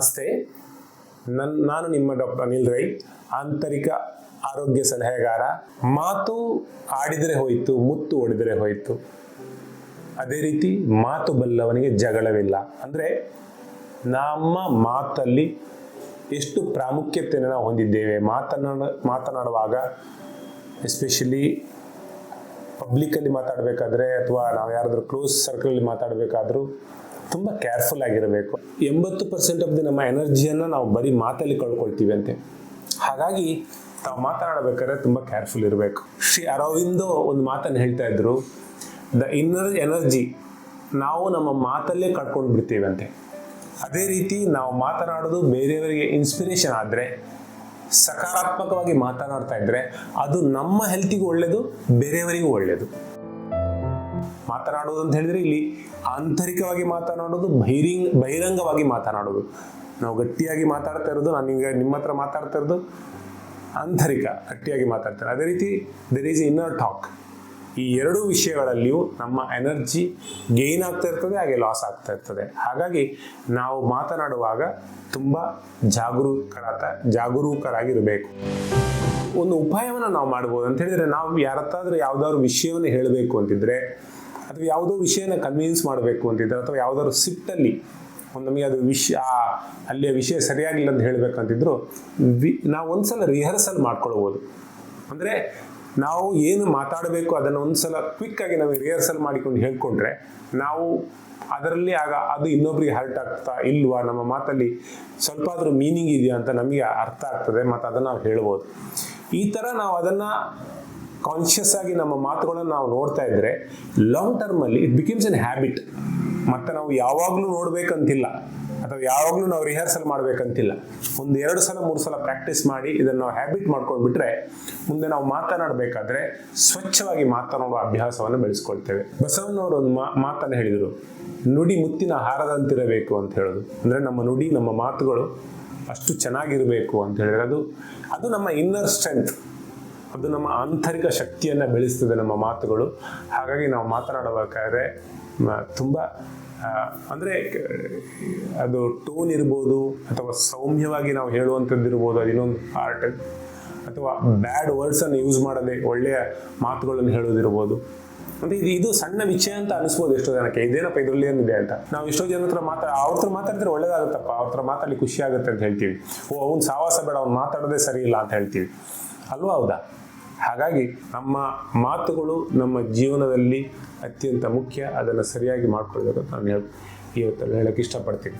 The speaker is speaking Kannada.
ನಮಸ್ತೆ. ನನ್ ನಾನು ನಿಮ್ಮ ಡಾಕ್ಟರ್ ಅನಿಲ್ ರೈ, ಆಂತರಿಕ ಆರೋಗ್ಯ ಸಲಹೆಗಾರ. ಮಾತು ಆಡಿದರೆ ಹೋಯಿತು, ಮುತ್ತು ಒಡೆದರೆ ಹೋಯಿತು. ಅದೇ ರೀತಿ ಮಾತು ಬಲ್ಲವನಿಗೆ ಜಗಳವಿಲ್ಲ. ಅಂದರೆ ನಮ್ಮ ಮಾತಲ್ಲಿ ಎಷ್ಟು ಪ್ರಾಮುಖ್ಯತೆಯನ್ನು ನಾವು ಹೊಂದಿದ್ದೇವೆ. ಮಾತನಾಡ ಮಾತನಾಡುವಾಗ ಎಸ್ಪೆಷಲಿ ಪಬ್ಲಿಕಲ್ಲಿ ಮಾತಾಡಬೇಕಾದ್ರೆ ಅಥವಾ ನಾವು ಯಾರಾದರೂ ಕ್ಲೋಸ್ ಸರ್ಕಲಲ್ಲಿ ಮಾತಾಡಬೇಕಾದ್ರೂ ತುಂಬ ಕೇರ್ಫುಲ್ ಆಗಿರಬೇಕು. ಎಂಬತ್ತು ಪರ್ಸೆಂಟ್ ಆಫ್ ದಿ ನಮ್ಮ ಎನರ್ಜಿಯನ್ನು ನಾವು ಬರೀ ಮಾತಲ್ಲಿ ಕಳ್ಕೊಳ್ತೀವಿ ಅಂತೆ. ಹಾಗಾಗಿ ತಾವು ಮಾತನಾಡಬೇಕಾದ್ರೆ ತುಂಬ ಕೇರ್ಫುಲ್ ಇರಬೇಕು. ಶ್ರೀ ಅರವಿಂದೋ ಒಂದು ಮಾತನ್ನು ಹೇಳ್ತಾ ಇದ್ರು ದ ಇನ್ನರ್ ಎನರ್ಜಿ ನಾವು ನಮ್ಮ ಮಾತಲ್ಲೇ ಕಳ್ಕೊಂಡು ಬಿಡ್ತೀವಿ ಅಂತೆ. ಅದೇ ರೀತಿ ನಾವು ಮಾತನಾಡೋದು ಬೇರೆಯವರಿಗೆ ಇನ್ಸ್ಪಿರೇಷನ್ ಆದರೆ, ಸಕಾರಾತ್ಮಕವಾಗಿ ಮಾತನಾಡ್ತಾ ಇದ್ರೆ ಅದು ನಮ್ಮ ಹೆಲ್ತಿಗೂ ಒಳ್ಳೆಯದು ಬೇರೆಯವರಿಗೂ ಒಳ್ಳೆಯದು ಮಾತನಾಡೋದು ಅಂತ ಹೇಳಿದ್ರೆ ಇಲ್ಲಿ ಆಂತರಿಕವಾಗಿ ಮಾತನಾಡೋದು ಬಹಿರಂಗ, ಬಹಿರಂಗವಾಗಿ ಮಾತನಾಡೋದು ನಾವು ಗಟ್ಟಿಯಾಗಿ ಮಾತಾಡ್ತಾ ಇರೋದು, ನಾನು ಈಗ ನಿಮ್ಮ ಹತ್ರ ಮಾತಾಡ್ತಾ ಇರೋದು ಆಂತರಿಕ, ಗಟ್ಟಿಯಾಗಿ ಮಾತಾಡ್ತಾರೆ ಅದೇ ರೀತಿ ದೆರ್ ಈಸ್ ಇನ್ನರ್ ಟಾಕ್ ಈ ಎರಡೂ ವಿಷಯಗಳಲ್ಲಿಯೂ ನಮ್ಮ ಎನರ್ಜಿ ಗೇನ್ ಆಗ್ತಾ ಇರ್ತದೆ, ಹಾಗೆ ಲಾಸ್ ಆಗ್ತಾ ಇರ್ತದೆ. ಹಾಗಾಗಿ ನಾವು ಮಾತನಾಡುವಾಗ ತುಂಬ ಜಾಗರೂಕರಾದ, ಜಾಗರೂಕರಾಗಿರಬೇಕು. ಒಂದು ಉಪಾಯವನ್ನು ನಾವು ಮಾಡ್ಬೋದು ಅಂತ ಹೇಳಿದ್ರೆ ನಾವು ಯಾರತ್ತಾದ್ರೂ ಯಾವ್ದಾದ್ರು ವಿಷಯವನ್ನು ಹೇಳಬೇಕು ಅಂತಿದ್ರೆ ಅಥವಾ ಯಾವುದೋ ವಿಷಯನ ಕನ್ವಿನ್ಸ್ ಮಾಡಬೇಕು ಅಂತಿದ್ರೆ ಅಥವಾ ಯಾವ್ದಾದ್ರು ಸಿಟ್ಟಲ್ಲಿ ನಮಗೆ ಅದು ವಿಷಯ ಅಲ್ಲಿಯ ವಿಷಯ ಸರಿಯಾಗಿಲ್ಲ ಅಂತ ಹೇಳಬೇಕಂತಿದ್ರು ವಿ, ನಾವು ಒಂದ್ಸಲ ರಿಹರ್ಸಲ್ ಮಾಡ್ಕೊಳ್ಬೋದು. ಅಂದರೆ ನಾವು ಏನು ಮಾತಾಡಬೇಕು ಅದನ್ನು ಒಂದ್ಸಲ ಕ್ವಿಕ್ ಆಗಿ ನಾವು ರಿಹರ್ಸಲ್ ಮಾಡಿಕೊಂಡು ಹೇಳ್ಕೊಂಡ್ರೆ ನಾವು ಅದರಲ್ಲಿ ಆಗ ಅದು ಇನ್ನೊಬ್ರಿಗೆ ಹರ್ಟ್ ಆಗ್ತಾ ಇಲ್ವಾ, ನಮ್ಮ ಮಾತಲ್ಲಿ ಸ್ವಲ್ಪ ಆದರೂ ಮೀನಿಂಗ್ ಇದೆಯಾ ಅಂತ ನಮಗೆ ಅರ್ಥ ಆಗ್ತದೆ, ಮತ್ತು ಅದನ್ನು ನಾವು ಹೇಳ್ಬೋದು. ಈ ಥರ ನಾವು ಅದನ್ನು ಕಾನ್ಷಿಯಸ್ ಆಗಿ ನಮ್ಮ ಮಾತುಗಳನ್ನು ನಾವು ನೋಡ್ತಾ ಇದ್ರೆ ಲಾಂಗ್ ಟರ್ಮಲ್ಲಿ ಇಟ್ ಬಿಕಮ್ಸ್ ಎನ್ ಹ್ಯಾಬಿಟ್ ಮತ್ತೆ ನಾವು ಯಾವಾಗಲೂ ನೋಡ್ಬೇಕಂತಿಲ್ಲ. ಅಥವಾ ಯಾವಾಗಲೂ ನಾವು ರಿಹರ್ಸಲ್ ಮಾಡ್ಬೇಕಂತಿಲ್ಲ. ಒಂದು ಎರಡು ಸಲ, ಮೂರು ಸಲ ಪ್ರಾಕ್ಟೀಸ್ ಮಾಡಿ ಇದನ್ನು ನಾವು ಹ್ಯಾಬಿಟ್ ಮಾಡ್ಕೊಂಡ್ಬಿಟ್ರೆ, ಮುಂದೆ ನಾವು ಮಾತನಾಡಬೇಕಾದ್ರೆ ಸ್ವಚ್ಛವಾಗಿ ಮಾತನಾಡುವ ಅಭ್ಯಾಸವನ್ನು ಬೆಳೆಸ್ಕೊಳ್ತೇವೆ. ಬಸವಣ್ಣವರು ಒಂದು ಮಾತನ್ನು ಹೇಳಿದರು. ನುಡಿ ಮುತ್ತಿನ ಹಾರದಂತಿರಬೇಕು ಅಂತ ಹೇಳೋದು. ಅಂದರೆ ನಮ್ಮ ನುಡಿ, ನಮ್ಮ ಮಾತುಗಳು ಅಷ್ಟು ಚೆನ್ನಾಗಿರಬೇಕು ಅಂತ ಹೇಳಿದ್ರೆ ಅದು ಅದು ನಮ್ಮ ಇನ್ನರ್ ಸ್ಟ್ರೆಂತ್ ಅದು ನಮ್ಮ ಆಂತರಿಕ ಶಕ್ತಿಯನ್ನು ಬೆಳೆಸ್ತದೆ ನಮ್ಮ ಮಾತುಗಳು. ಹಾಗಾಗಿ ನಾವು ಮಾತನಾಡಬೇಕಾದ್ರೆ ತುಂಬ ಅಂದರೆ ಅಂದ್ರೆ, ಅದು ಟೋನ್ ಇರ್ಬೋದು, ಅಥವಾ ಸೌಮ್ಯವಾಗಿ ನಾವು ಹೇಳುವಂಥದ್ದು ಇರ್ಬೋದು ಅದು ಇನ್ನೊಂದು ಆರ್ಟ್ ಅಥವಾ ಬ್ಯಾಡ್ ವರ್ಡ್ಸನ್ನು ಯೂಸ್ ಮಾಡದೆ ಒಳ್ಳೆಯ ಮಾತುಗಳನ್ನು ಹೇಳೋದಿರ್ಬೋದು ಅಂದ್ರೆ ಇದು ಇದು ಸಣ್ಣ ವಿಷಯ ಅಂತ ಅನಿಸ್ಬೋದು ಎಷ್ಟೋ ಜನಕ್ಕೆ. ಇದೇನಪ್ಪ ಇದರಲ್ಲಿ ಏನಿದೆ ಅಂತ. ನಾವು ಎಷ್ಟೋ ಜನ ಹತ್ರ ಮಾತಾ ಅವ್ರ ಹತ್ರ ಮಾತಾಡಿದ್ರೆ ಒಳ್ಳೇದಾಗುತ್ತಪ್ಪ. ಅವ್ರ ಹತ್ರ ಮಾತಾಡಿ ಖುಷಿ ಆಗುತ್ತೆ ಅಂತ ಹೇಳ್ತೀವಿ. ಓ, ಅವ್ನು ಸಾವಾಸ ಬೇಡ, ಅವ್ನು ಮಾತಾಡೋದೇ ಸರಿ ಇಲ್ಲ ಅಂತ ಹೇಳ್ತೀವಿ. ಅಲ್ವಾ ಹೌದಾ? ಹಾಗಾಗಿ ನಮ್ಮ ಮಾತುಗಳು ನಮ್ಮ ಜೀವನದಲ್ಲಿ ಅತ್ಯಂತ ಮುಖ್ಯ. ಅದನ್ನು ಸರಿಯಾಗಿ ಮಾಡ್ಕೊಳ್ಬೇಕು ಅಂತ ನಾನು ಹೇಳಿ ಇವತ್ತಲ್ಲಿ ಹೇಳಕ್ಕೆ ಇಷ್ಟಪಡ್ತೀನಿ.